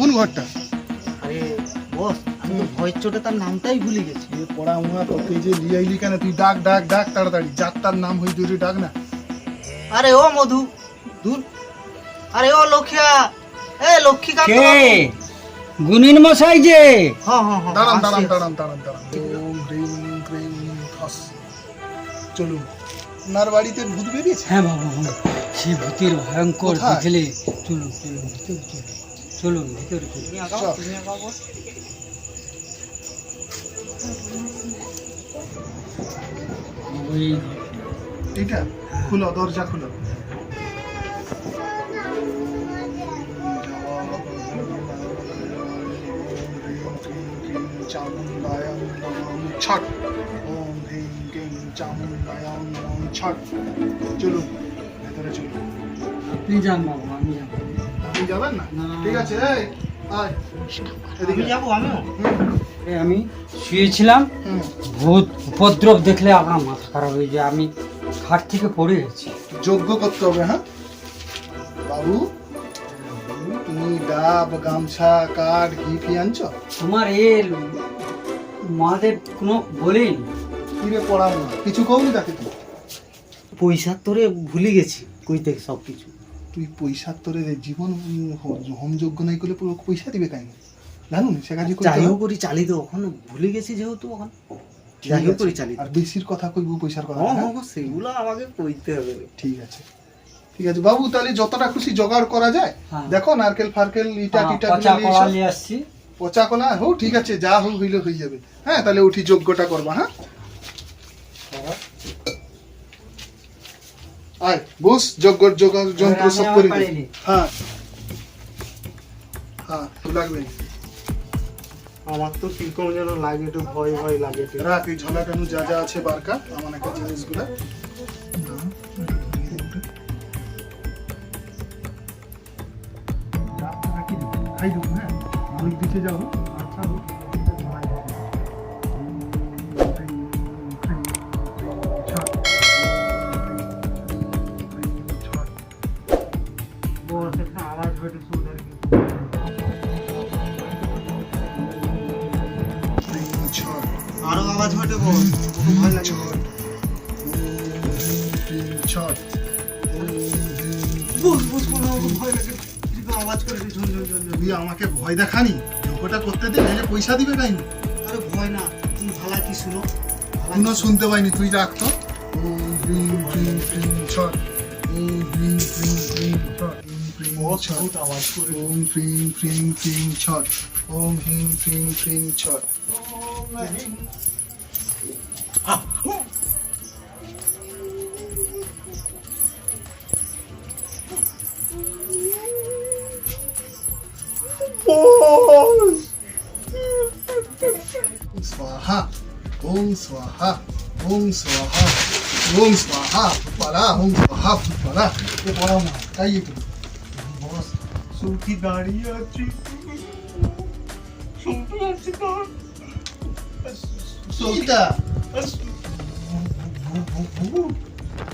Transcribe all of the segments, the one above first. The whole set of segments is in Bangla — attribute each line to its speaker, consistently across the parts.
Speaker 1: কোন ঘরটা?
Speaker 2: আরে বস আমি তো ভয়ের চোটে তার নামটাই ভুলে গেছি।
Speaker 1: এ পড়া মুয়া তোকে যে আইলি কেন? তুই ডাক ডাক ডাক তাড়াতাড়ি। যার তার নাম হই জরুরি ডাক না।
Speaker 2: আরে ও মধু দূর। আরে ও লক্ষ্যা এ লক্ষ্মীকান্ত
Speaker 3: কে? গুনিন মশাই যে?
Speaker 2: হ্যাঁ হ্যাঁ হ্যাঁ
Speaker 1: দাঁড়ান দাঁড়ান দাঁড়ান দাঁড়ান দাঁড়ান। ওম হ্রিং ক্রিং ফস চলুন। ওনার বাড়িতে ভূত বেরিয়েছে?
Speaker 3: হ্যাঁ বাবা হ্যাঁ। সে ভূতের ভয়ঙ্কর? দেখলে চলুন চলুন ভিতরে চলুন। চলুন ভিতরে চলুন
Speaker 1: এটা খুলো দরজা খুলো ছট ওম ছট চলুন ভেতরে চলুন।
Speaker 3: আপনি যান আমি জানব
Speaker 1: আপনি যাবেন না। ঠিক আছে
Speaker 2: আমি?
Speaker 3: শুয়েছিলাম। ভূত উপদ্রব দেখলে আপনার মাথা খারাপ হয়ে যায়। আমি খাট থেকে পড়ে গেছি।
Speaker 1: যোগ্য করতে হবে হ্যাঁ? বাবু তুমি ডাব গামছা কাঠ ঘি ফি আনছো?
Speaker 3: তোমার এর মাদের কোনো বলেই
Speaker 1: ফিরে পড়াবো কিছু কমনি তাকে তুমি?
Speaker 2: পয়সার তোরে ভুলে গেছি কইতে সব কিছু
Speaker 1: তুই পয়সার তোরে জীবন হোম হ- হোমযোগ্য নাই করলে পুরো পয়সা দিবে কাই জানুন সে কাজে হবে।
Speaker 2: করি চালিত ওখানে ভুলে গেছি যেহেতু ওখানে হোক করি চালিত
Speaker 1: আর বেশির কথা কইবো পয়সার কথা
Speaker 2: হ্যাঁ
Speaker 1: হ্যাঁ?
Speaker 2: হ্যাঁ সেগুলো আমাকে কইতে হবে।
Speaker 1: ঠিক আছে। ঠিক আছে বাবু তাহলে যতটা খুশি জোগাড় করা যায়। দেখো নারকেল ফারকেল ইটা টিটা নিয়ে
Speaker 3: আসছি।
Speaker 1: পচা কলা হোক ঠিক আছে যা হোক হইলে হয়ে যাবে। হ্যাঁ তাহলে উঠি যোগ্যটা করবা হ্যাঁ। আয় বস যজ্ঞ যন্ত্র সব করে দে। হ্যাঁ। হ্যাঁ লাগবে।
Speaker 2: আমার তো কীরকম যেন লাগে একটু ভয় ভয় লাগে।
Speaker 1: রাখ এই ঝোলাটানো যা যা আছে বারকা আমার একটা জিনিসগুলা খাই দেবো হ্যাঁ? মালিক দিতে
Speaker 2: বস খুব ভয় লাগে বস বস কোনো রকম ভয় লাগে। আওয়াজ করে ঝুন ঝুন ঝুন ঝুন।
Speaker 1: তুই আমাকে ভয় দেখানি যোগ্যটা করতে দে নাহলে পয়সা দিবে তাই
Speaker 2: আরে ভয় না তুমি ভালা কি শুনো।
Speaker 1: কোনো শুনতে পাইনি তুই রাখ তো। ছট ছট
Speaker 2: বস
Speaker 1: ছট
Speaker 2: বহুত আওয়াজ করে
Speaker 1: ওম ফ্রিং ফ্রিং ফ্রিং ছট ওম হিং ফ্রিং ফ্রিং ছট स्वाहा ओम स्वाहा ओम स्वाहा ओम स्वाहा परा ओम स्वाहा परा ये परा मा चाहिए तुम
Speaker 2: বস সুখী দাঁড়িয়ে আছি শুনতে পাচ্ছি তো
Speaker 1: सोता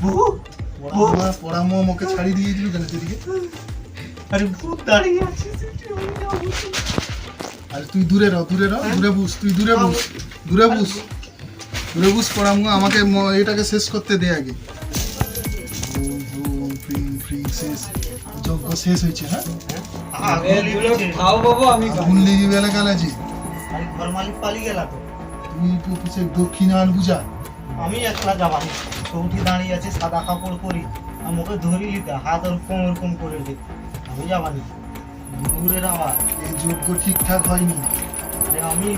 Speaker 1: পড়া পড়া মো আমাকে ছাড়ি দিয়ে দিল কেন সেদিকে
Speaker 2: আরে ভূত দাঁড়িয়ে আছে সেটি আমি যাবো।
Speaker 1: আর তুই দূরে রহ দূরে রহ দূরে বুস তুই দূরে বুস দূরে বুস দূরে বুস পড়াম আমাকে এটাকে শেষ করতে দে আগে। শেষ যজ্ঞ শেষ হয়েছে হ্যাঁ? বেলা
Speaker 2: গেলাম তো। আমি একলা দাঁড়িয়ে আছে সাদা কাপড় পরি। আমাকে ধরি হাত ওরকম ওরকম করে দিতে আমি যাবানি দূরের আওয়াজ
Speaker 1: এই যজ্ঞ ঠিকঠাক হয়নি
Speaker 2: আমি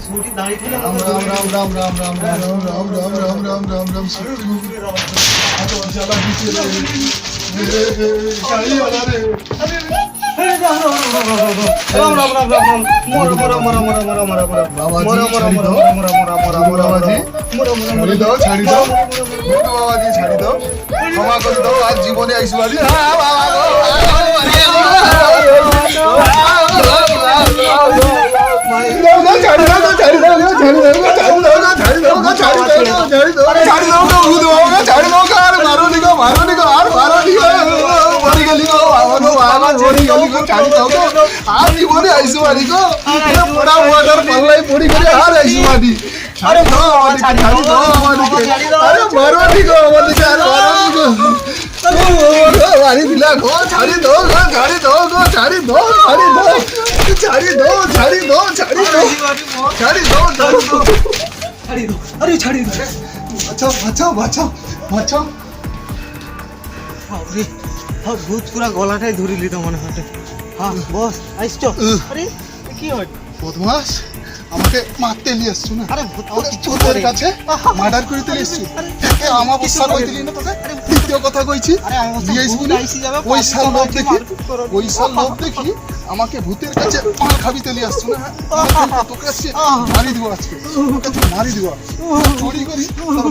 Speaker 2: ছুটি দাঁড়িয়ে থেকে
Speaker 1: রাম রাম রাম রাম রাম রাম রাম রাম রাম রাম রাম রাম রাম রাম সত্যি
Speaker 2: দূরের আওয়াজ
Speaker 1: জ্বালা দিচ্ছে রে রে ছাড়ি দাও। ছাড়ি দাও বাবাজি ছাড়ি দাও ক্ষমা করে দাও আজ জীবনে আইসবালি মারো নিগো আর মারো নিগো মরি গেলি গো বাবা গো বাবা মরি গেলি গো ছাড়ি দাও আর জীবনে আইসু মারি গো পড়া ওয়াটার পাল্লাই পড়ি করে আর আইসু মারি ছাড়ি দাও আমাদেরকে ছাড়ি দাও আমাদেরকে আরে মারো ঠিক আমাদেরকে আর মারো ঠিক ছাড়ি দিলা গো ছাড়ি দাও গো ছাড়ি দাও গো ছাড়ি দাও ছাড়ি দাও ছাড়ি দাও ছাড়ি দাও ছাড়ি দাও
Speaker 2: ভূত পুরা গলাটাই ধরে লিতো মনে হয়। হ্যাঁ বস আইসছো? আরে কি হয়?
Speaker 1: বদমাস আমাকে মারতে নিয়ে এসছো না?
Speaker 2: আরে ভূত
Speaker 1: আমাকে
Speaker 2: কিছু
Speaker 1: চোরের
Speaker 2: করে।
Speaker 1: কাছে? মার্ডার করিতে এসছো। এ আমার বস্তা কইতিলি না। তোকে? দ্বিতীয় কথা কইছি
Speaker 2: আরে আমার বস্তা
Speaker 1: দিয়ে
Speaker 2: ভূত
Speaker 1: আইসবি না?
Speaker 2: আইসি যাবে,
Speaker 1: ওই সাল দেখি ওই সাল দেখি আমাকে ভূতের কাছে মার খাবি তেলি আসছো না? তোকে আসছে মারি দিব আজকে। তোকে মারি দিব চুরি করি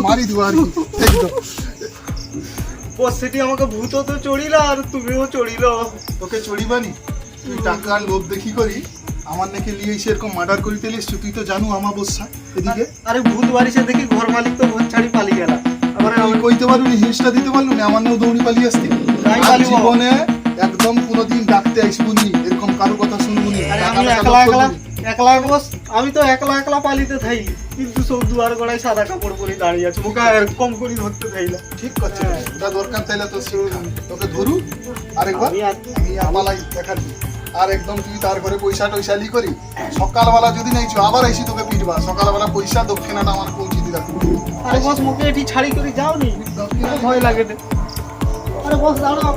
Speaker 1: মারি দিব আর কি। একদম।
Speaker 2: বস সেটি আমাকে ভূত তো চড়িলা আর তুমিও চড়িলো।
Speaker 1: তোকে চড়িবানি তুই টাকার লোভ দেখি করি? আমার নাকি লিয়ে এসে এরকম মার্ডার করিতে এসছো। তুই তো জানো আমার বস্যা এদিকে
Speaker 2: আরে ভূত বাড়িতে দেখি ঘর মালিক তো ঘর ছাড়ি পালিয়ে গেল। আবার
Speaker 1: আমি কইতে পারবি হিংসটা দিতে পারলু না? আমার নাও দৌড়ি পালিয়ে আসতি। জীবনে একদম কোনোদিন ডাকতে আসব নি। এরকম কারও কথা শুনব নি।
Speaker 2: আরে আমি একলা একলা। একলা বস আমি তো একলা একলা পালিতে থাই। কিন্তু সব দুয়ার গড়ায় সাদা কাপড় পরে দাঁড়িয়ে আছে মুখে এরকম করে ধরতে থাইলা
Speaker 1: ঠিক করছে ওটা দরকার তাইলে তো। তোকে ধরু আরেকবার
Speaker 2: আমি আর-
Speaker 1: আমি আমালাই দেখাবি আর একদম তুই তার ঘরে পয়সা টয়সা লি করি সকালবেলা যদি নাই আবার আইসি তোকে পিটবা। সকালবেলা পয়সা দক্ষিণাটা আমার পৌঁছে দিলা
Speaker 2: আরে বস মুখে এটি ছাড়ি করে যাও নি ভয় লাগে আরে বস দাঁড়াও।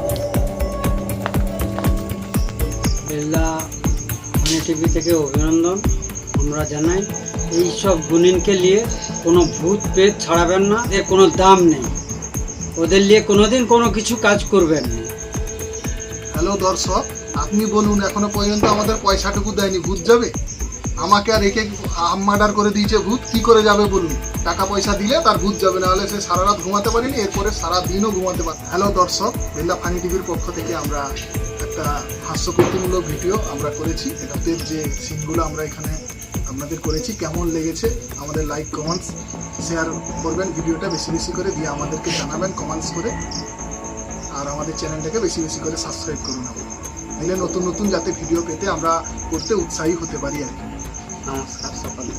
Speaker 3: বেল্লা মানে টিভি থেকে অভিনন্দন। আমরা জানাই, এই সব গুণিনকে নিয়ে কোনো ভূত পেট ছাড়াবেন না, এর কোনো দাম নেই। ওদের নিয়ে কোনোদিন কোনো কিছু কাজ করবেন না।
Speaker 1: হ্যালো দর্শক, আপনি বলুন, এখনও পর্যন্ত আমাদের পয়সাটুকু দেয়নি, ভূত যাবে? আমাকে আর একে মার্ডার করে দিয়েছে ভূত, কি করে যাবে বলুন? টাকা পয়সা দিলে তার ভূত যাবে না হলে সে সারা রাত ঘুমাতে পারেনি, এরপরে সারা দিনও ঘুমাতে পারে হ্যালো দর্শক বেল্লা ফানি টিভির পক্ষ থেকে আমরা একটা হাস্যকৌতুমূলক ভিডিও আমরা করেছি। এটাতে যে সিনগুলো আমরা এখানে আপনাদের করেছি, কেমন লেগেছে, আমাদের লাইক কমেন্টস শেয়ার করবেন। ভিডিওটা বেশি বেশি করে দিয়ে আমাদেরকে জানাবেন কমেন্টস করে। আর আমাদের চ্যানেলটাকে বেশি বেশি করে সাবস্ক্রাইব করুন তাহলে নতুন নতুন যাতে ভিডিও পেতে আমরা করতে উৎসাহী হতে পারি আর কি।
Speaker 3: নমস্কার সকলে